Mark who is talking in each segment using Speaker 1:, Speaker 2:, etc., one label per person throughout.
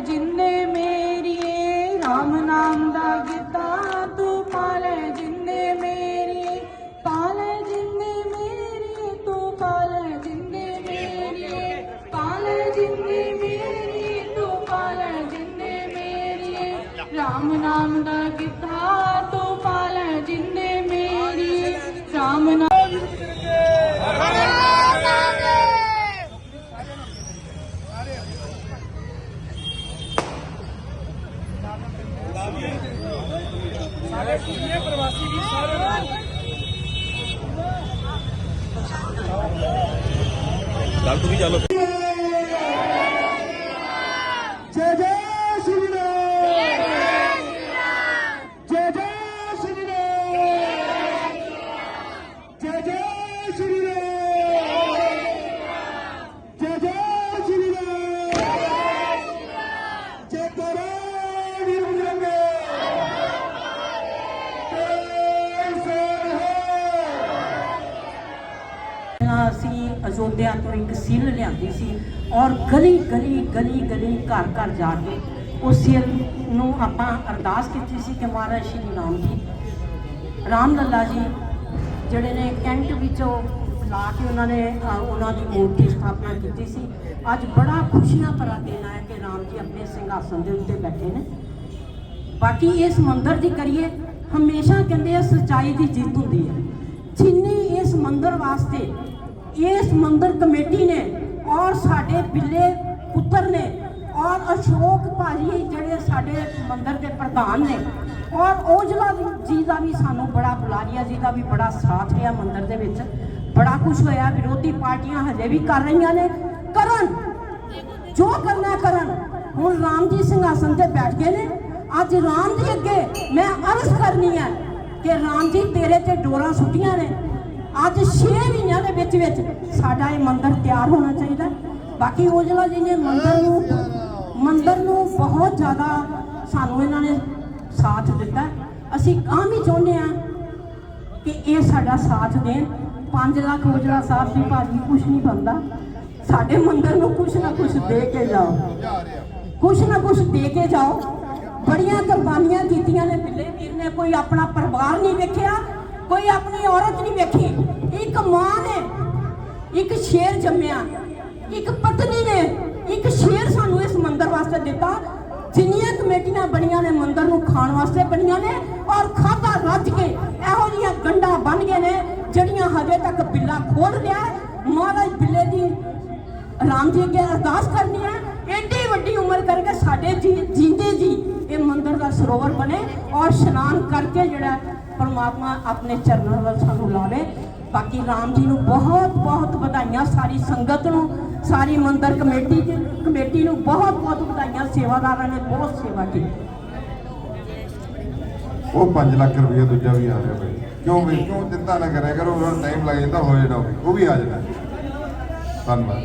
Speaker 1: ਜਿੰਨੇ ਮੇਰੀਏ RAM ਨਾਮ ਦਾ ਗਿੱਧਾ ਤੂੰ ਪਾਲੇ ਜਿੰਨੇ ਮੇਰੀ ਪਾਲੇ ਜਿੰਨੇ ਮੇਰੀ ਤੂੰ ਪਾਲੇ ਜਿੰਨੇ ਮੇਰੀ ਪਾਲੇ ਜਿੰਨੇ ਮੇਰੀ ਤੂੰ ਪਾਲੇ ਜਿੰਨੇ ਮੇਰੀ RAM ਨਾਮ ਦਾ ਗਿੱਧਾ
Speaker 2: ਗੱਲ ਤੂੰ ਵੀ ਚੱਲ
Speaker 3: ਜੈ ਜੈ ਸ਼੍ਰੀ ਰਾਮ ਜੈ ਜੈ ਸ਼੍ਰੀ ਰਾਮ ਜੈ ਜੈ ਸ਼੍ਰੀ ਰਾਮ ਜੈ ਜੈ ਸ਼੍ਰੀ ਰਾਮ ਜੈ ਕਰੇ ਵੀਰ ਬਜਰੰਗੇ ਜੈ ਸੋਹਣਾ
Speaker 4: ਪਹਿਲਾਂ ਅਸੀਂ ਅਯੋਧਿਆ ਤੋਂ ਇੱਕ ਸਿੱਲ ਲਿਆਂਦੀ ਸੀ ਔਰ ਗਲੀ ਗਲੀ ਗਲੀ ਗਲੀ ਘਰ ਘਰ ਜਾ ਕੇ ਉਸ ਸਿੱਲ ਨੂੰ ਆਪਾਂ ਅਰਦਾਸ ਕੀਤੀ ਸੀ ਕਿ ਮਹਾਰਾਜ ਸ਼੍ਰੀ ਰਾਮ ਜੀ, ਰਾਮ ਲੱਲਾ ਜੀ, ਜਿਹੜੇ ਨੇ ਕੈਂਟ ਵਿੱਚੋਂ ਲਾ ਕੇ ਉਹਨਾਂ ਨੇ ਉਹਨਾਂ ਦੀ ਮੂਰਤੀ ਸਥਾਪਨਾ ਕੀਤੀ ਸੀ। ਅੱਜ ਬੜਾ ਖੁਸ਼ੀਆਂ ਭਰਾ ਦਿਨ ਹੈ ਕਿ ਰਾਮ ਜੀ ਆਪਣੇ ਸਿੰਘਾਸਨ ਦੇ ਉੱਤੇ ਬੈਠੇ ਨੇ। ਬਾਕੀ ਇਸ ਮੰਦਰ ਦੀ ਕਰੀਏ, ਹਮੇਸ਼ਾ ਕਹਿੰਦੇ ਆ ਸੱਚਾਈ ਦੀ ਜਿੱਤ ਹੁੰਦੀ ਹੈ। ਜਿੰਨੀ ਇਸ ਮੰਦਰ ਵਾਸਤੇ ਇਸ ਮੰਦਰ ਕਮੇਟੀ ਨੇ ਔਰ ਸਾਡੇ ਬਿੱਲੇ ਪੁੱਤਰ ਨੇ ਔਰ ਅਸ਼ੋਕ ਭਾਜੀ ਜਿਹੜੇ ਸਾਡੇ ਮੰਦਰ ਦੇ ਪ੍ਰਧਾਨ ਨੇ ਔਰ ਔਜਲਾ ਜੀ ਦਾ ਵੀ ਸਾਨੂੰ ਬੜਾ ਬੁਲਾਰੀਆ ਜੀ ਦਾ ਵੀ ਬੜਾ ਸਾਥ ਰਿਹਾ ਮੰਦਰ ਦੇ ਵਿੱਚ। ਬੜਾ ਕੁਝ ਹੋਇਆ, ਵਿਰੋਧੀ ਪਾਰਟੀਆਂ ਹਜੇ ਵੀ ਕਰ ਰਹੀਆਂ ਨੇ। ਕਰਨ, ਜੋ ਕਰਨਾ ਕਰਨ। ਹੁਣ ਰਾਮ ਜੀ ਸਿੰਘਾਸਨ ਤੇ ਬੈਠ ਗਏ ਨੇ। ਅੱਜ ਰਾਮ ਜੀ ਅੱਗੇ ਮੈਂ ਅਰਜ਼ ਕਰਨੀ ਹੈ ਕਿ ਰਾਮ ਜੀ ਤੇਰੇ ਤੇ ਡੋਰਾਂ ਸੁੱਟੀਆਂ ਨੇ। ਅੱਜ 6 ਮਹੀਨਿਆਂ ਦੇ ਵਿੱਚ ਵਿੱਚ ਸਾਡਾ ਇਹ ਮੰਦਿਰ ਤਿਆਰ ਹੋਣਾ ਚਾਹੀਦਾ ਬਾਕੀ ਔਜਲਾ ਜੀ ਨੇ ਮੰਦਿਰ ਨੂੰ ਮੰਦਿਰ ਨੂੰ ਬਹੁਤ ਜ਼ਿਆਦਾ ਸਾਨੂੰ ਇਹਨਾਂ ਨੇ ਸਾਥ ਦਿੱਤਾ ਅਸੀਂ ਆਮ ਵੀ ਚਾਹੁੰਦੇ ਆ ਕਿ ਇਹ ਸਾਡਾ ਸਾਥ ਦੇਣ। 5 ਲੱਖ ਔਜਲਾ ਸਾਹਿਬ ਦੀ ਭਾਜੀ ਕੁਝ ਨਹੀਂ ਬੰਦਾ ਸਾਡੇ ਮੰਦਿਰ ਨੂੰ ਕੁਝ ਨਾ ਕੁਝ ਦੇ ਕੇ ਜਾਓ। ਕੁਝ ਨਾ ਕੁਝ ਦੇ ਕੇ ਜਾਓ। ਬੜੀਆਂ ਕੁਰਬਾਨੀਆਂ ਕੀਤੀਆਂ ਨੇ ਬਿੱਲੇ ਵੀਰ ਨੇ। ਕੋਈ ਆਪਣਾ ਪਰਿਵਾਰ ਨਹੀਂ ਵੇਖਿਆ। ਕੋਈ ਆਪਣੀ ਔਰਤ ਨਹੀਂ ਵੇਖੀ। ਇੱਕ ਮਾਂ ਨੇ ਇੱਕ ਸ਼ੇਰ ਜੰਮਿਆ। ਇੱਕ ਪਤਨੀ ਨੇ ਇੱਕ ਸ਼ੇਰ ਸਾਨੂੰ ਇਸ ਮੰਦਿਰ ਵਾਸਤੇ ਦਿੱਤਾ। ਜਿੰਨੀਆਂ ਕਮੇਟੀਆਂ ਬਣੀਆਂ ਨੇ ਮੰਦਿਰ ਨੂੰ ਖਾਣ ਵਾਸਤੇ ਬਣੀਆਂ ਨੇ ਔਰ ਖਾਦਾ ਰੱਜ ਕੇ ਇਹੋ ਜਿਹੀਆਂ ਗੰਡਾ ਬਣ ਗਏ ਨੇ ਜਿਹੜੀਆਂ ਹਜੇ ਤੱਕ ਬਿੱਲਾ ਖੋਲ ਰਿਹਾ ਮਹਾਰਾਜ ਬਿੱਲੇ ਦੀ ਰਾਮ ਜੀ ਅੱਗੇ ਅਰਦਾਸ ਕਰਨੀ ਹੈ। ਏਡੀ ਵੱਡੀ ਉਮਰ ਕਰਕੇ ਸਾਡੇ ਜੀ ਜੀਂਦੇ ਜੀ ਇਹ ਮੰਦਰ ਦਾ ਸਰੋਵਰ ਬਣੇ ਔਰ ਇਸ਼ਨਾਨ ਕਰਕੇ ਜਿਹੜਾ ਪਰਮਾਤਮਾ ਆਪਣੇ ਚਰਨਾਂ ਵੱਲ ਸਾਨੂੰ ਲਾਵੇ। ਬਾਕੀ ਰਾਮ ਜੀ ਨੂੰ ਬਹੁਤ ਬਹੁਤ ਵਧਾਈਆਂ। ਸਾਰੀ ਸੰਗਤ ਨੂੰ ਸਾਰੀ ਮੰਦਿਰ ਕਮੇਟੀ ਦੀ- ਕਮੇਟੀ ਨੂੰ ਬਹੁਤ ਬਹੁਤ ਵਧਾਈਆਂ। ਸੇਵਾਦਾਰਾਂ ਨੇ ਬਹੁਤ ਸੇਵਾ ਕੀਤੀ।
Speaker 5: ਉਹ 5 ਲੱਖ ਰੁਪਏ ਦੂਜਾ ਵੀ ਆ ਰਿਹਾ ਬਈ। ਕਿਉਂ ਬਈ ਕਿਉਂ ਚਿੰਤਾ ਨਾ ਕਰਿਆ ਕਰੋ ਉਹਨਾਂ ਨੂੰ ਟਾਈਮ ਲੱਗ ਜਾਂਦਾ ਹੋ ਜਾਣਾ ਉਹ ਵੀ। ਵੀ ਆ ਜਾਣਾ। ਧੰਨਵਾਦ।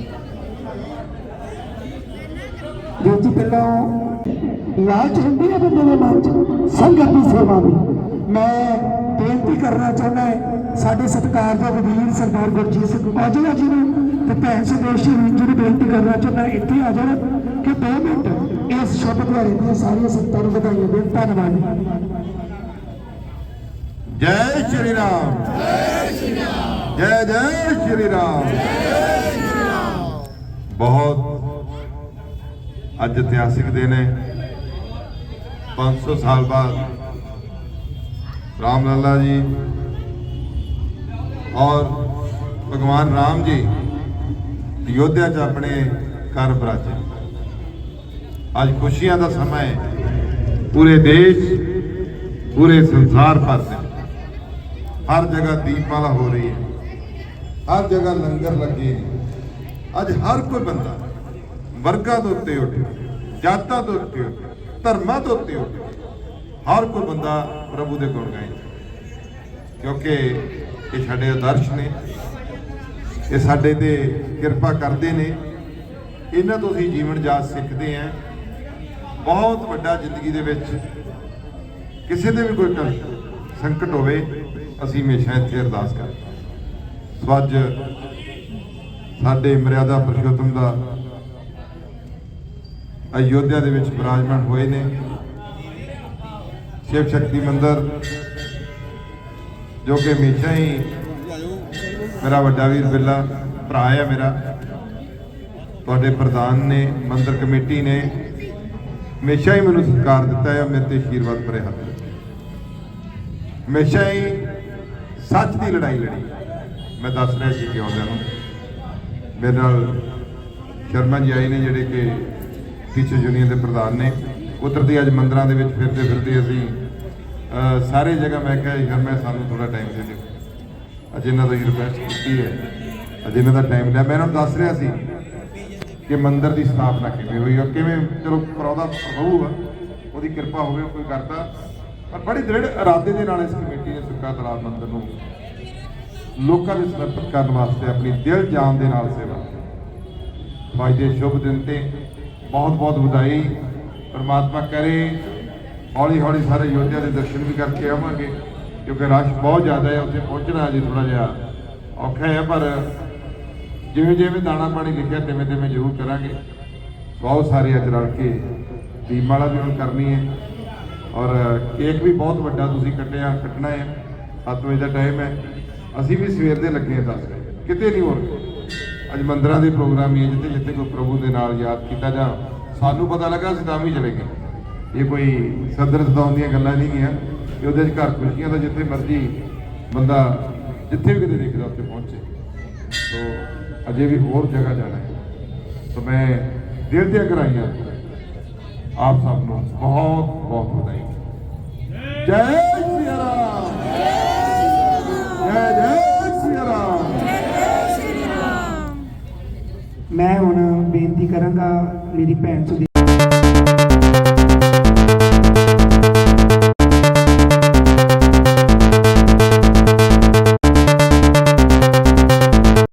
Speaker 3: ਜੀ ਪਹਿਲਾਂ ਲਾਲਚ ਹੁੰਦੀ ਹੈ ਬੰਦੇ ਦੇ ਮਨ 'ਚ ਸੰਗਤ ਦੀ ਸੇਵਾ ਦੀ ਮੈਂ ਬੇਨਤੀ ਕਰਨਾ ਚਾਹੁੰਦਾ ਹਾਂ, ਸਾਡੇ ਸਤਿਕਾਰ ਦੇ ਵਜ਼ੀਰ ਸਰਦਾਰ ਗੁਰਜੀਤ ਸਿੰਘ ਔਜਲਾ ਜੀ ਨੂੰ ਤੇ ਭੈਣ ਸੁਦੇਸ਼ ਜੀ ਨੂੰ ਬੇਨਤੀ ਕਰਨਾ ਚਾਹੁੰਦਾ, ਇੱਥੇ ਆ ਜਾਣ ਕਿ 2 ਮਿੰਟ ਇਸ ਸ਼ੁਭ ਦਿਹਾੜੇ ਦੀਆਂ ਸਾਰੀਆਂ ਸੰਗਤਾਂ ਨੂੰ ਵਧਾਈਆਂ ਦੇਣ। ਧੰਨਵਾਦ
Speaker 5: ਜੈ। ਸ਼੍ਰੀ ਰਾਮ। ਜੈ ਸ਼੍ਰੀ ਰਾਮ। ਜੈ ਜੈ ਸ਼੍ਰੀ ਰਾਮ। ਬਹੁਤ ਅੱਜ ਇਤਿਹਾਸਿਕ ਦਿਨ ਹੈ। 500 ਸਾਲ ਬਾਅਦ ਰਾਮ ਲੱਲਾ ਜੀ ਔਰ ਭਗਵਾਨ ਰਾਮ ਜੀ ਅਯੋਧਿਆ 'ਚ ਆਪਣੇ ਘਰ ਬਰਾਜੇ। ਅੱਜ ਖੁਸ਼ੀਆਂ ਦਾ ਸਮਾਂ ਹੈ। ਪੂਰੇ ਦੇਸ਼, ਪੂਰੇ ਸੰਸਾਰ ਭਰ ਦੇ ਹਰ ਜਗ੍ਹਾ ਦੀਪਮਾਲਾ ਹੋ ਰਹੀ ਹੈ। ਹਰ ਜਗ੍ਹਾ ਲੰਗਰ ਲੱਗੇ ਅੱਜ ਹਰ ਕੋਈ ਬੰਦਾ ਵਰਗਾਂ ਦੇ ਉੱਤੇ ਉੱਠੇ, ਜਾਤਾਂ ਦੇ ਉੱਤੇ ਉੱਠੇ, ਧਰਮਾਂ ਦੇ ਉੱਤੇ ਉੱਠੇ। ਹਰ ਕੋਈ ਬੰਦਾ ਪ੍ਰਭੂ ਦੇ ਗੁਣ ਗਾਏ ਕਿਉਂਕਿ ਇਹ ਸਾਡੇ ਆਦਰਸ਼ ਨੇ, ਇਹ ਸਾਡੇ ਤੇ ਕਿਰਪਾ ਕਰਦੇ ਨੇ। ਇਹਨਾਂ ਤੋਂ ਅਸੀਂ ਜੀਵਨ ਜਾਚ ਸਿੱਖਦੇ ਆਂ ਬਹੁਤ ਵੱਡਾ ਜ਼ਿੰਦਗੀ ਦੇ ਵਿੱਚ ਕਿਸੇ ਦੇ ਵੀ ਕੋਈ ਸੰਕਟ ਹੋਵੇ, ਅਸੀਂ ਹਮੇਸ਼ਾ ਇੱਥੇ ਅਰਦਾਸ ਕਰਦੇ ਹਾਂ। ਸੋ ਅੱਜ ਸਾਡੇ ਮਰਿਆਦਾ ਪੁਰਸ਼ੋਤਮ ਦਾ ਅਯੋਧਿਆ ਦੇ ਵਿੱਚ ਬਿਰਾਜਮਾਨ ਹੋਏ ਨੇ। ਸ਼ਿਵ ਸ਼ਕਤੀ ਮੰਦਿਰ, ਜੋ ਕਿ ਹਮੇਸ਼ਾ ਹੀ ਮੇਰਾ ਵੱਡਾ ਵੀਰ ਬਿੱਲਾ, ਭਰਾ ਹੈ ਮੇਰਾ। ਤੁਹਾਡੇ ਪ੍ਰਧਾਨ ਨੇ, ਮੰਦਿਰ ਕਮੇਟੀ ਨੇ ਹਮੇਸ਼ਾ ਹੀ ਮੈਨੂੰ ਸਤਿਕਾਰ ਦਿੱਤਾ ਹੈ ਮੇਰੇ ਤੇ ਆਸ਼ੀਰਵਾਦ ਭਰੇ ਹੱਥ ਹਮੇਸ਼ਾ ਹੀ ਸੱਚ ਦੀ ਲੜਾਈ ਲੜੀ। ਮੈਂ ਦੱਸ ਰਿਹਾ ਸੀ ਕਿ ਆਉਂਦਿਆਂ ਨੂੰ, ਮੇਰੇ ਨਾਲ ਸ਼ਰਮਾ ਜੀ ਆਏ ਨੇ ਜਿਹੜੇ ਕਿ ਟੀਚਰ ਯੂਨੀਅਨ ਦੇ ਪ੍ਰਧਾਨ ਨੇ। ਕੁਦਰਤੀ ਅੱਜ ਮੰਦਰਾਂ ਦੇ ਵਿੱਚ ਫਿਰਦੇ ਫਿਰਦੇ ਅਸੀਂ ਸਾਰੇ ਜਗ੍ਹਾ ਮੈਂ ਕਿਹਾ ਯਾਰ ਮੈਂ ਸਾਨੂੰ ਥੋੜਾ ਟਾਈਮ ਦੇ ਦਿਓ। ਅੱਜ ਇਹਨਾਂ ਤੋਂ ਰਿਕੁਐਸਟ ਕੀਤੀ ਹੈ। ਅਜੇ ਇਹਨਾਂ ਦਾ ਟਾਈਮ ਲਿਆ। ਮੈਂ ਇਹਨਾਂ ਨੂੰ ਦੱਸ ਰਿਹਾ ਸੀ ਕਿ ਮੰਦਿਰ ਦੀ ਸਥਾਪਨਾ ਕਿਵੇਂ ਹੋਈ ਔਰ ਕਿਵੇਂ, ਚਲੋ ਪਰੌਦਾ ਹੋਊਗਾ ਉਹਦੀ ਕਿਰਪਾ ਹੋਵੇ ਕੋਈ ਕਰਦਾ। ਪਰ ਬੜੀ ਦ੍ਰਿੜ ਇਰਾਦੇ ਦੇ ਨਾਲ ਇਸ ਕਮੇਟੀ ਨੇ ਸੁੱਕਾ ਤਲਾਬ ਮੰਦਿਰ ਨੂੰ ਲੋਕਾਂ ਨੂੰ ਸਮਰਪਿਤ ਕਰਨ ਵਾਸਤੇ ਆਪਣੀ ਦਿਲ ਜਾਨ ਦੇ ਨਾਲ ਸੇਵਾ ਭਾਈ ਦੇ ਸ਼ੁਭ ਦਿਨ ਤੇ ਬਹੁਤ ਬਹੁਤ ਵਧਾਈ। ਪਰਮਾਤਮਾ ਕਰੇ। ਹੌਲੀ ਹੌਲੀ ਸਾਰੇ ਯੋਧਿਆਂ ਦੇ ਦਰਸ਼ਨ ਵੀ ਕਰਕੇ ਆਵਾਂਗੇ, ਕਿਉਂਕਿ ਰਸ਼ ਬਹੁਤ ਜ਼ਿਆਦਾ ਹੈ, ਉੱਥੇ ਪਹੁੰਚਣਾ ਅਜੇ ਥੋੜਾ ਜਿਹਾ ਔਖਾ ਹੈ, ਪਰ ਜਿਵੇਂ ਜਿਵੇਂ ਦਾਣਾ ਪਾਣੀ ਲਿਖਿਆ, ਤਿਵੇਂ ਤਿਵੇਂ ਜ਼ਰੂਰ ਕਰਾਂਗੇ। ਬਹੁਤ ਸਾਰੇ ਅੱਜ ਰਲ ਕੇ ਦੀਪਮਾਲਾ ਵੀ ਹੁਣ ਕਰਨੀ ਹੈ, ਔਰ ਕੇਕ ਵੀ ਬਹੁਤ ਵੱਡਾ ਤੁਸੀਂ ਕੱਟਿਆ, ਕੱਟਣਾ ਹੈ 7 ਵਜੇ ਦਾ ਟਾਈਮ ਹੈ। ਅਸੀਂ ਵੀ ਸਵੇਰ ਦੇ ਲੱਗੇ ਹਾਂ ਦੱਸ ਕਿਤੇ ਨਹੀਂ ਹੋਰ। ਅੱਜ ਮੰਦਰਾਂ ਦੇ ਪ੍ਰੋਗਰਾਮ ਹੀ ਹੈ, ਜਿੱਥੇ ਜਿੱਥੇ ਕੋਈ ਪ੍ਰਭੂ ਦੇ ਨਾਲ ਯਾਦ ਕੀਤਾ ਜਾ, ਸਾਨੂੰ ਪਤਾ ਲੱਗਾ ਅਸੀਂ ਤਾਂ ਵੀ ਚਲੇ ਗਏ। ਇਹ ਕੋਈ ਸਦਰ ਸਦਾਉਣ ਦੀਆਂ ਗੱਲਾਂ ਨਹੀਂ ਗੀਆਂ ਕਿ ਉਹਦੇ 'ਚ ਘਰ ਖੁਸ਼ੀਆਂ ਦਾ ਜਿੱਥੇ ਮਰਜ਼ੀ ਬੰਦਾ ਜਿੱਥੇ ਵੀ ਕਿਤੇ ਦੇਖਦਾ ਉੱਥੇ ਪਹੁੰਚੇ। ਸੋ ਅਜੇ ਵੀ ਹੋਰ ਜਗ੍ਹਾ ਜਾਣਾ ਹੈ। ਸੋ ਮੈਂ ਦਿਲ ਦੀਆਂ ਗਰਾਈਆਂ ਆਪ ਸਭ ਨੂੰ ਬਹੁਤ ਬਹੁਤ ਵਧਾਈ। ਜੈ ਸ਼੍ਰੀ ਰਾਮ। ਜੈ ਜੈ ਸ਼੍ਰੀ ਰਾਮ।
Speaker 3: ਮੈਂ ਹੁਣ ਬੇਨਤੀ ਕਰਾਂਗਾ ਮੇਰੀ ਭੈਣ ਤੋਂ